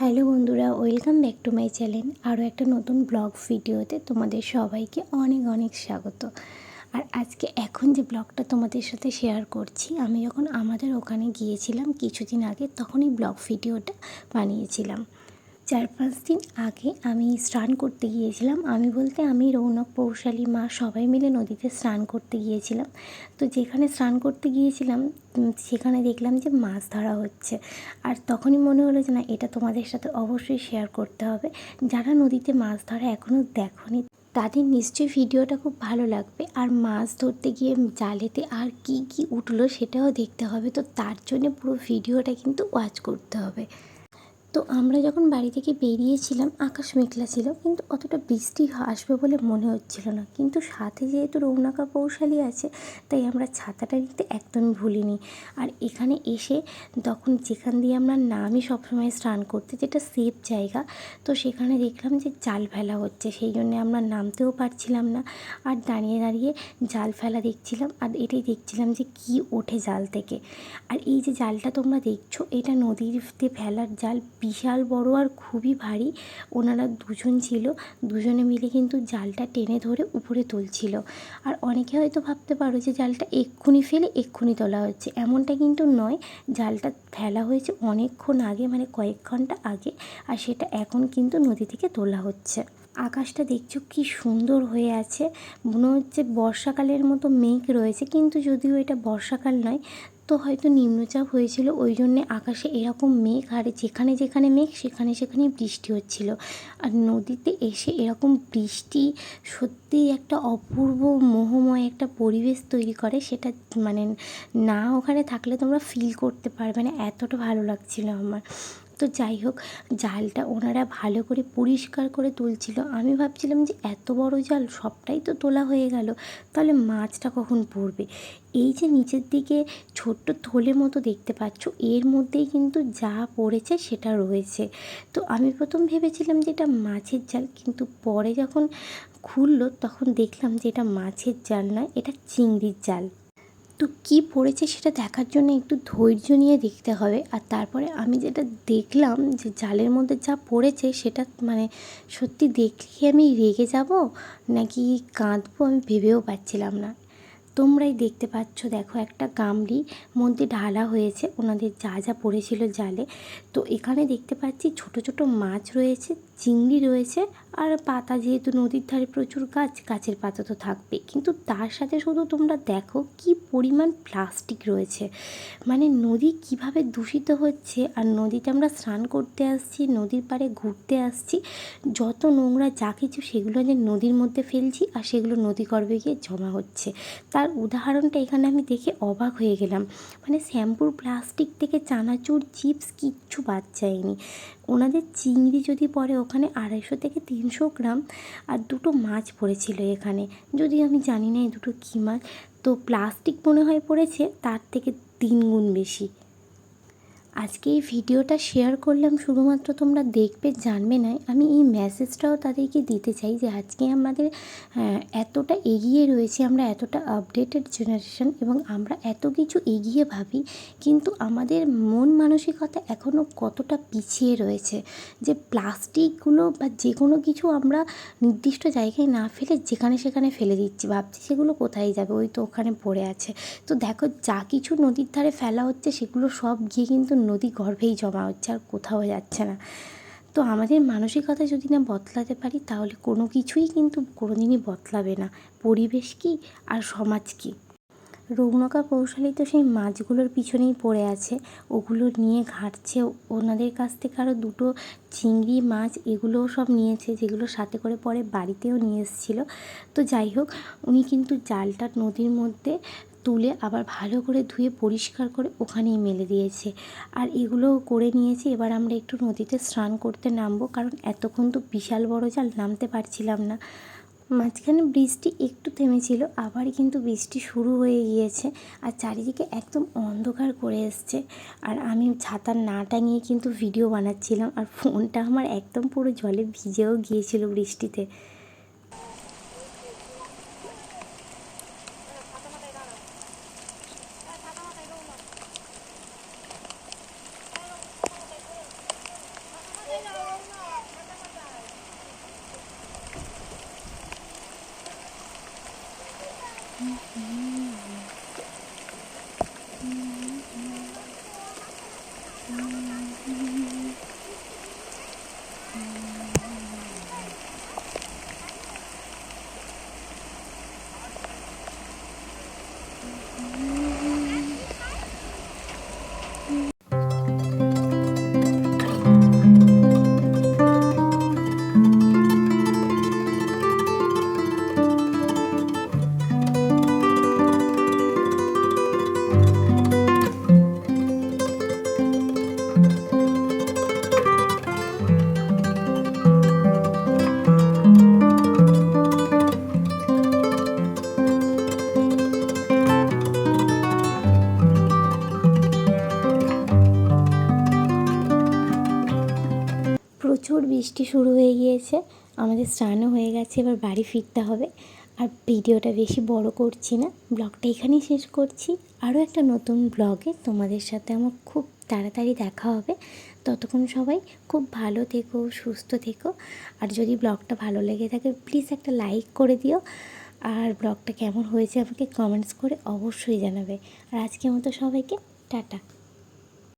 Hello বন্ধুরা, welcome back to my channel. আরও একটা নতুন ব্লগ ভিডিওতে তোমাদের সবাইকে অনেক অনেক স্বাগত। আর আজকে এখন যে ব্লগটা তোমাদের সাথে শেয়ার করছি, আমি যখন আমাদের ওখানে গিয়েছিলাম কিছুদিন আগে তখনই ব্লগ ভিডিওটা বানিয়েছিলাম। চার পাঁচ দিন আগে আমি স্নান করতে গিয়েছিলাম। আমি বলতে আমি রৌনক, পৌশালী, মা সবাই মিলে নদীতে স্নান করতে গিয়েছিলাম। তো যেখানে স্নান করতে গিয়েছিলাম সেখানে দেখলাম যে মাছ ধরা হচ্ছে। আর তখনই মনে হলো যে না, এটা তোমাদের সাথে অবশ্যই শেয়ার করতে হবে। যারা নদীতে মাছ ধরা এখনও দেখোনি, তাদের নিশ্চয়ই ভিডিওটা খুব ভালো লাগবে। আর মাছ ধরতে গিয়ে জালেতে আর কি কি উঠল সেটাও দেখতে হবে। তো তার জন্য পুরো ভিডিওটা কিন্তু ওয়াচ করতে হবে। তো আমরা যখন বাড়ি থেকে বেরিয়েছিলাম, আকাশ মেঘলা ছিল, কিন্তু অতটা বৃষ্টি আসবে বলে মনে হচ্ছিল না। কিন্তু সাথে যেহেতু রৌনাকা পৌশালী আছে, তাই আমরা ছাতাটা নিতে একদমই ভুলিনি। আর এখানে এসে তখন যেখান দিয়ে আমরা নামি সবসময় স্নান করতে, যেটা সেফ জায়গা, তো সেখানে দেখলাম যে জাল ফেলা হচ্ছে। সেই জন্যে আমরা নামতেও পারছিলাম না। আর দাঁড়িয়ে দাঁড়িয়ে জাল ফেলা দেখছিলাম, আর এটাই দেখছিলাম যে কি ওঠে জাল থেকে। আর এই যে জালটা তোমরা দেখছ, এটা নদীতে ফেলার জাল বিশাল বড় আর খুবই ভারী। ওনারা দুজন ছিল। দুজনে মিলে কিন্তু জালটা টেনে ধরে উপরে তুলছিল। আর অনেকে হয়তো ভাবতে পারো যে জালটা এক্ষুনি ফেলে এক্ষুনি তোলা হচ্ছে। এমনটা কিন্তু নয়। জালটা ফেলা হয়েছে অনেকক্ষণ আগে মানে কয়েক ঘণ্টা আগে। আর সেটা এখন কিন্তু নদী থেকে তোলা হচ্ছে। আকাশটা দেখছ কি সুন্দর হয়ে আছে। মনে হচ্ছে বর্ষাকালের মতো মেঘ রয়েছে, কিন্তু যদিও এটা বর্ষাকাল নয়, তো হয়তো নিম্নচাপ হয়েছিল, ওই জন্যে আকাশে এরকম মেঘ, আর যেখানে যেখানে মেঘ, সেখানে সেখানে বৃষ্টি হচ্ছিল। আর নদীতে এসে এরকম বৃষ্টি সত্যিই একটা অপূর্ব মোহময় একটা পরিবেশ তৈরি করে, সেটা মানে না ওখানে থাকলে তোমরা ফিল করতে পারবে না, এতটা ভালো লাগছিল আমার। তো যাই হোক, জালটা ওনারা ভালো করে পরিষ্কার করে তুলছিল। আমি ভাবছিলাম যে এত বড় জাল, সবটাই তো তোলা হয়ে গেল, তাহলে মাছটা কখন পড়বে? এই যে নিচের দিকে ছোট্ট থলে মতো দেখতে পাচ্ছ, এর মধ্যেই কিন্তু যা পড়েছে সেটা রয়েছে। তো আমি প্রথম ভেবেছিলাম যে এটা মাছের জাল, কিন্তু পরে যখন খুললো, তখন দেখলাম যে এটা মাছের জাল নয়, এটা চিংড়ির জাল। তো কী পড়েছে সেটা দেখার জন্য একটু ধৈর্য নিয়ে দেখতে হবে। আর তারপরে আমি যেটা দেখলাম যে জালের মধ্যে যা পড়েছে সেটা মানে সত্যি দেখলে আমি রেগে যাব নাকি কাঁদবো আমি ভেবেও পাচ্ছিলাম না। তোমরাই দেখতে পাচ্ছ, দেখো একটা গামলি মধ্যে ঢালা হয়েছে, ওনাদের যা যা পড়েছিল জালে। তো এখানে দেখতে পাচ্ছি ছোট ছোট মাছ রয়েছে চিংড়ি রয়েছে আর পাতা যেহেতু নদীর ধারে প্রচুর গাছ, গাছের পাতা তো থাকবে। কিন্তু তার সাথে শুধু তোমরা দেখো কি পরিমাণ প্লাস্টিক রয়েছে। মানে নদী কীভাবে দূষিত হচ্ছে আর নদীতে আমরা স্নান করতে আসছি, নদীর পাড়ে ঘুরতে আসছি, যত নোংরা যা কিছু সেগুলো যে নদীর মধ্যে ফেলছি আর সেগুলো নদী গর্ভে গিয়ে জমা হচ্ছে। তার উদাহরণটা এখানে আমি দেখে অবাক হয়ে গেলাম। মানে শ্যাম্পুর প্লাস্টিক থেকে চানাচুর, চিপস কিচ্ছু বাদ যায়নি। ওনাদের চিংড়ি যদি পড়ে ওখানে আড়াইশো থেকে তিনশো গ্রাম আর দুটো মাছ পড়েছিল এখানে। যদি আমি জানি না এই দুটো কী মাছ। তো প্লাস্টিক মনে হয় পড়েছে, তার থেকে তিন গুণ বেশি। আজকে এই ভিডিওটা শেয়ার করলাম শুধুমাত্র তোমরা দেখবে, জানবে না। আমি এই মেসেজটাও তাদেরকে দিতে চাই যে আজকে আমাদের এতটা এগিয়ে রয়েছে, আমরা এতটা আপডেটেড জেনারেশন এবং আমরা এত কিছু এগিয়ে ভাবি, কিন্তু আমাদের মন মানসিকতা এখনও কতটা পিছিয়ে রয়েছে যে প্লাস্টিকগুলো বা যে কোনো কিছু আমরা নির্দিষ্ট জায়গায় না ফেলে যেখানে সেখানে ফেলে দিচ্ছি, ভাবছি সেগুলো কোথায় যাবে? ওই তো ওখানে পড়ে আছে। তো দেখো, যা কিছু নদীর ধারে ফেলা হচ্ছে, সেগুলো সব গিয়ে কিন্তু নদী গর্ভেই জমা হচ্ছে আর কোথাও যাচ্ছে না। তো আমাদের মানসিকতা যদি না বদলাতে পারি, তাহলে কোনো কিছুই কিন্তু কোনোদিনই বদলাবে না। পরিবেশ কী আর সমাজ কী? রৌনকা কৌশলী তো সেই মাছগুলোর পিছনেই পড়ে আছে। ওগুলো নিয়ে ঘাঁটছে। ওনাদের কাছ থেকে আরও দুটো চিংড়ি মাছ এগুলোও সব নিয়েছে, যেগুলো সাথে করে পরে বাড়িতেও নিয়ে এসেছিল। তো যাই হোক, উনি কিন্তু জালটা নদীর মধ্যে তুলে আবার ভালো করে ধুয়ে পরিষ্কার করে ওখানেই মেলে দিয়েছে। আর এগুলো করে নিয়েছি। এবার আমরা একটু নদীতে স্নান করতে নামবো, কারণ এতক্ষণ তো বিশাল বড় জাল, নামতে পারছিলাম না। মাঝখানে বৃষ্টি একটু থেমেছিল, আবার কিন্তু বৃষ্টি শুরু হয়ে গিয়েছে আর চারিদিকে একদম অন্ধকার করে এসছে। আর আমি ছাতা না টাঙিয়ে কিন্তু ভিডিও বানাচ্ছিলাম আর ফোনটা আমার একদম পুরো জলে ভিজেও গিয়েছিল বৃষ্টিতে। প্রচুর বৃষ্টি শুরু হয়ে গিয়েছে, আমাদের স্নানও হয়ে গেছে, এবার বাড়ি ফিরতে হবে। আর ভিডিওটা বেশি বড় করছি না, ব্লগটা এখানেই শেষ করছি। আরও একটা নতুন ব্লগে তোমাদের সাথে আমার খুব তাড়াতাড়ি দেখা হবে। ততক্ষণ সবাই খুব ভালো থেকো, সুস্থ থেকো। আর যদি ব্লগটা ভালো লেগে থাকে প্লিজ একটা লাইক করে দিও। আর ব্লগটা কেমন হয়েছে আমাকে কমেন্টস করে অবশ্যই জানাবে। আর আজকের মতো সবাইকে টাটা।